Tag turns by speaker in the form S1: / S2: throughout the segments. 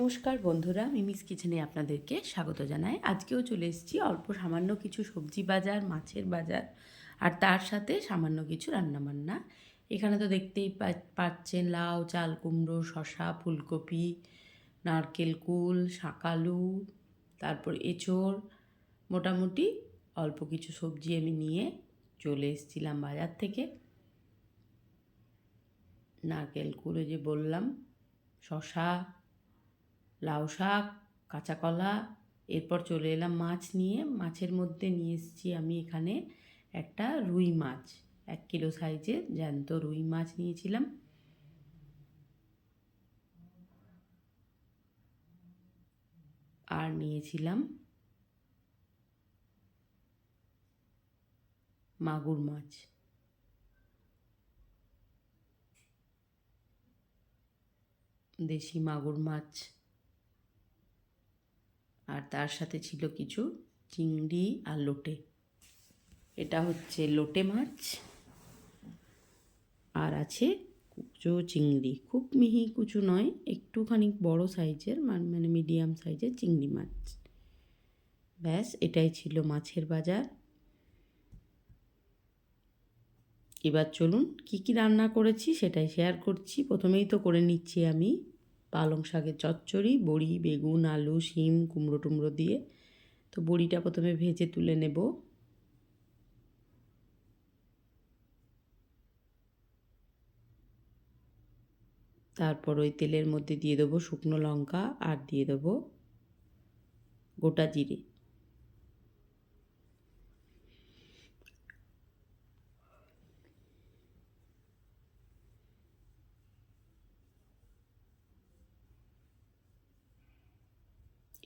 S1: নমস্কার বন্ধুরা, মিমিস কিচেনে আপনাদেরকে স্বাগত জানাই। আজকেও চলে এসেছি অল্প সামান্য কিছু সবজি বাজার, মাছের বাজার, আর তার সাথে সামান্য কিছু রান্নাবান্না। এখানে তো দেখতেই পাচ্ছেন লাউ, চাল, কুমড়ো, শসা, ফুলকপি, নারকেল কুল, শাকালু, তারপর এঁচড়, মোটামুটি অল্প কিছু সবজি আমি নিয়ে চলে এসেছিলাম বাজার থেকে। নারকেল কুল যে বললাম, শসা লাউ শাক, কাঁচা কলা, এরপর চলে এলাম মাছ নিয়ে। মাছের মধ্যে নিয়ে এসেছি আমি এখানে একটা রুই মাছ, এক কিলো সাইজের জ্যান্ত রুই মাছ নিয়েছিলাম। আর নিয়েছিলাম মাগুর মাছ। দেশি মাগুর মাছ। আর তার সাথে ছিল কিছু চিংড়ি আর লোটে। এটা হচ্ছে লোটে মাছ আর আছে কুচো চিংড়ি। খুব মিহি কুচু নয়, একটুখানি বড় সাইজের, মান- মিডিয়াম সাইজের চিংড়ি মাছ। ব্যাস, এটাই ছিল মাছের বাজার। এবার চলুন কি কি রান্না করেছি সেটাই শেয়ার করছি। প্রথমেই তো করে নিচ্ছি আমি পালং শাকের চচ্চড়ি, বড়ি, বেগুন, আলু, শিম, কুমড়ো টুমড়ো দিয়ে তো বড়িটা প্রথমে ভেজে তুলে নেব। তারপর ওই তেলের মধ্যে দিয়ে দেবো শুকনো লঙ্কা আর দিয়ে দেবো গোটা জিরে।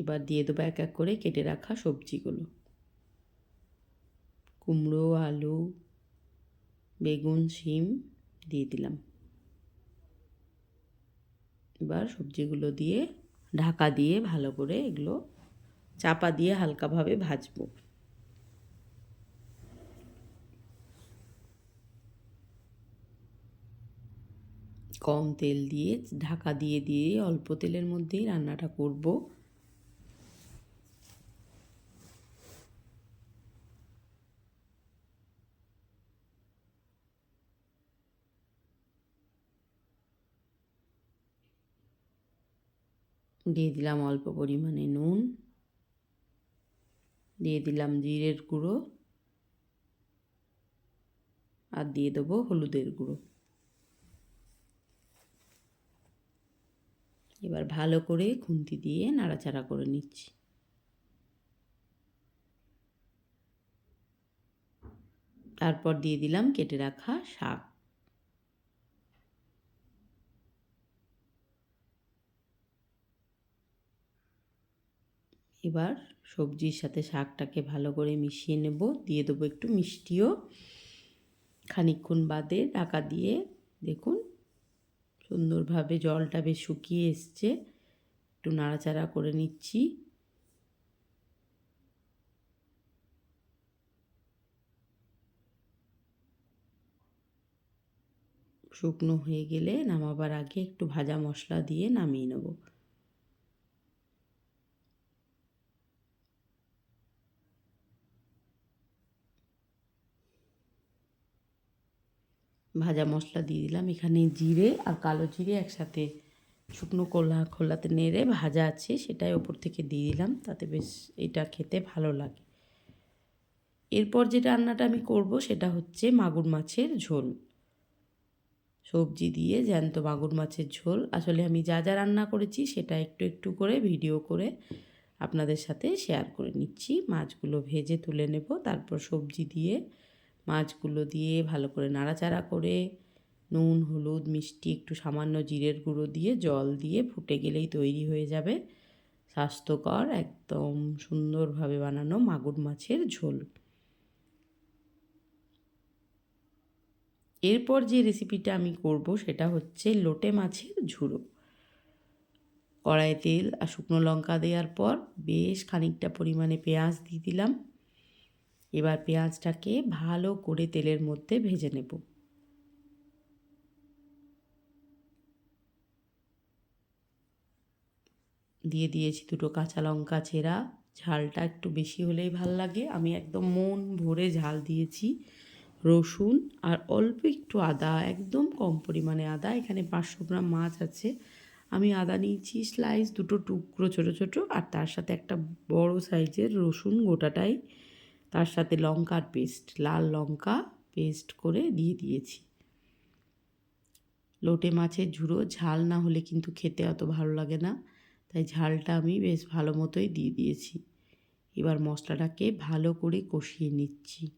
S1: এবার দিয়ে দেবো এক এক করে কেটে রাখা সবজিগুলো। কুমড়ো, আলু, বেগুন, শিম দিয়ে দিলাম। এবার সবজিগুলো দিয়ে ঢাকা দিয়ে ভালো করে এগুলো চাপা দিয়ে হালকাভাবে ভাজবো। কম তেল দিয়ে ঢাকা দিয়ে দিয়ে অল্প তেলের মধ্যেই রান্নাটা করব। দিয়ে দিলাম অল্প পরিমাণে নুন। দিয়ে দিলাম জিরের গুঁড়ো। আর দিয়ে দেবো হলুদের গুঁড়ো। এবার ভালো করে খুন্তি দিয়ে নাড়াচাড়া করে নিচ্ছি। তারপর দিয়ে দিলাম কেটে রাখা শাক। এবার সবজির সাথে শাকটাকে ভালো করে মিশিয়ে নেব। দিয়ে দেবো একটু মিষ্টিও। খানিকক্ষণ বাদে ঢাকা দিয়ে দেখুন সুন্দরভাবে জলটা বেশ শুকিয়ে এসছে। একটু নাড়াচাড়া করে নিচ্ছি। শুকনো হয়ে গেলে নামাবার আগে একটু ভাজা মশলা দিয়ে নামিয়ে নেব। ভাজা মশলা দিয়ে দিলাম। এখানে জিরে আর কালো জিরে একসাথে শুকনো কোলা খোলাতে নেড়ে ভাজা আছে, সেটাই ওপর থেকে দিয়ে দিলাম। তাতে বেশ এটা খেতে ভালো লাগে। এরপর যে রান্নাটা আমি করব সেটা হচ্ছে মাগুর মাছের ঝোল। সবজি দিয়ে জ্যান্ত মাগুর মাছের ঝোল। আসলে আমি যা যা রান্না করেছি সেটা একটু একটু করে ভিডিও করে আপনাদের সাথে শেয়ার করে নিচ্ছি। মাছগুলো ভেজে তুলে নেব, তারপর সবজি দিয়ে মাছগুলো দিয়ে ভালো করে নাড়াচাড়া করে নুন, হলুদ, মিষ্টি, একটু সামান্য জিরের গুঁড়ো দিয়ে জল দিয়ে ফুটে গেলেই তৈরি হয়ে যাবে। স্বাস্থ্যকর, একদম সুন্দরভাবে বানানো মাগুর মাছের ঝোল। এরপর যে রেসিপিটা আমি করব সেটা হচ্ছে লোটে মাছের ঝুড়ো। কড়াই তেল আর শুকনো লঙ্কা দেওয়ার পর বেশ খানিকটা পরিমাণে পেঁয়াজ দিয়ে দিলাম। এবার পেঁয়াজটাকে ভালো করে তেলের মধ্যে ভেজে নেব। দিয়ে দিয়েছি দুটো কাঁচা লঙ্কা চেরা। ঝালটা একটু বেশি হলেই ভালো লাগে। আমি একদম মন ভরে ঝাল দিয়েছি। রসুন আর অল্প একটু আদা, একদম কম পরিমাণে আদা। এখানে পাঁচশো গ্রাম মাছ আছে। আমি আদা নিয়েছি স্লাইস দুটো টুকরো ছোটো ছোটো। আর তার সাথে একটা বড় সাইজের রসুন গোটাটাই তার সাথে লঙ্কার পেস্ট, লাল লঙ্কা পেস্ট করে দিয়ে দিয়েছি। লোটে মাছের ঝুড়ো, ঝাল না হলে কিন্তু খেতে অত ভালো লাগে না, তাই ঝালটা আমি বেশ ভালো মতোই দিয়ে দিয়েছি। এবার মশলাটাকে ভালো করে কষিয়ে নিচ্ছি।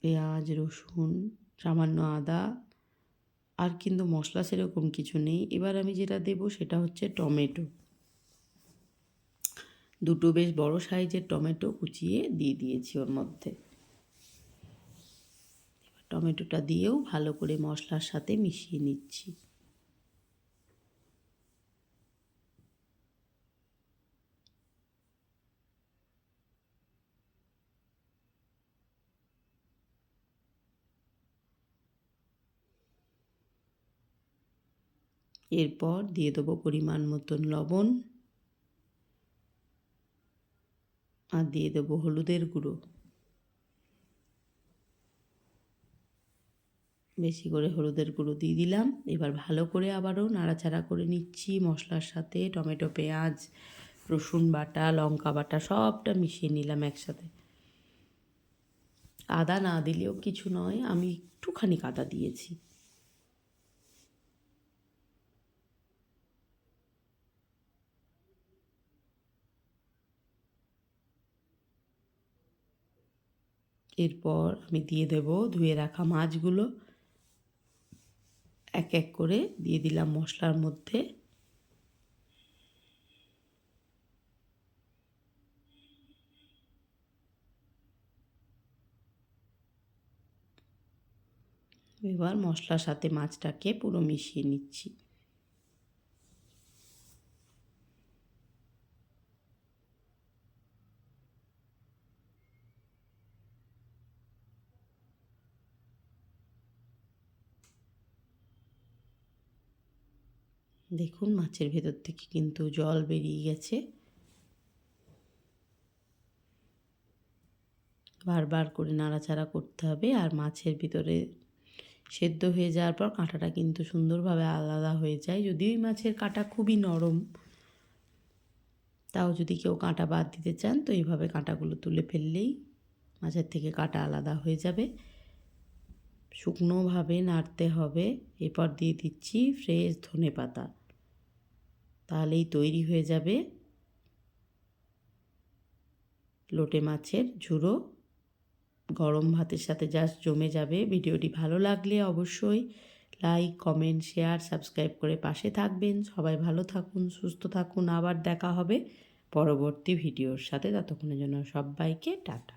S1: পেঁয়াজ, রসুন, সামান্য আদা, আর কিন্তু মশলা সেরকম কিছু নেই। এবার আমি যেটা দেব সেটা হচ্ছে টমেটো। দুটো বেশ বড় সাইজের টমেটো কুচিয়ে দিয়ে দিয়েছি ওর মধ্যে। টমেটোটা দিয়েও ভালো করে মশলার সাথে মিশিয়ে নিচ্ছি। এরপর দিয়ে দেবো পরিমাণ মতন লবণ আর দিয়ে দেবো হলুদের গুঁড়ো। বেশি করে হলুদের গুঁড়ো দিয়ে দিলাম। এবার ভালো করে আবারও নাড়াচাড়া করে নিচ্ছি মশলার সাথে। টমেটো, পেঁয়াজ, রসুন বাটা, লঙ্কা বাটা সবটা মিশিয়ে নিলাম একসাথে। আদা না দিলেও কিছু নয়, আমি একটুখানি আদা দিয়েছি। এরপর আমি দিয়ে দেব ধুয়ে রাখা মাছগুলো। এক এক করে দিয়ে দিলাম মশলার মধ্যে। এবার মশলার সাথে মাছটাকে পুরো মিশিয়ে নিচ্ছি। দেখুন মাছের ভেতর থেকে কিন্তু জল বেরিয়ে গেছে। বারবার করে নাড়াচাড়া করতে হবে আর মাছের ভিতরে সেদ্ধ হয়ে যাওয়ার পর কাঁটাটা কিন্তু সুন্দরভাবে আলাদা হয়ে যায়। যদিও এই মাছের কাঁটা খুবই নরম, তাও যদি কেউ কাঁটা বাদ দিতে চান, তো এইভাবে কাঁটাগুলো তুলে ফেললেই মাছের থেকে কাঁটা আলাদা হয়ে যাবে। শুকনোভাবে নাড়তে হবে। এরপর দিয়ে দিচ্ছি ফ্রেশ ধনে পাতা তাহলেই তৈরি হয়ে যাবে লোটে মাছের ঝুড়ো। গরম ভাতের সাথে জাস্ট জমে যাবে। ভিডিওটি ভালো লাগলে অবশ্যই লাইক কমেন্ট শেয়ার সাবস্ক্রাইব করে পাশে থাকবেন। সবাই ভালো থাকুন, সুস্থ থাকুন। আবার দেখা হবে পরবর্তী ভিডিওর সাথে। ততক্ষণের জন্য সবাইকে টাটা।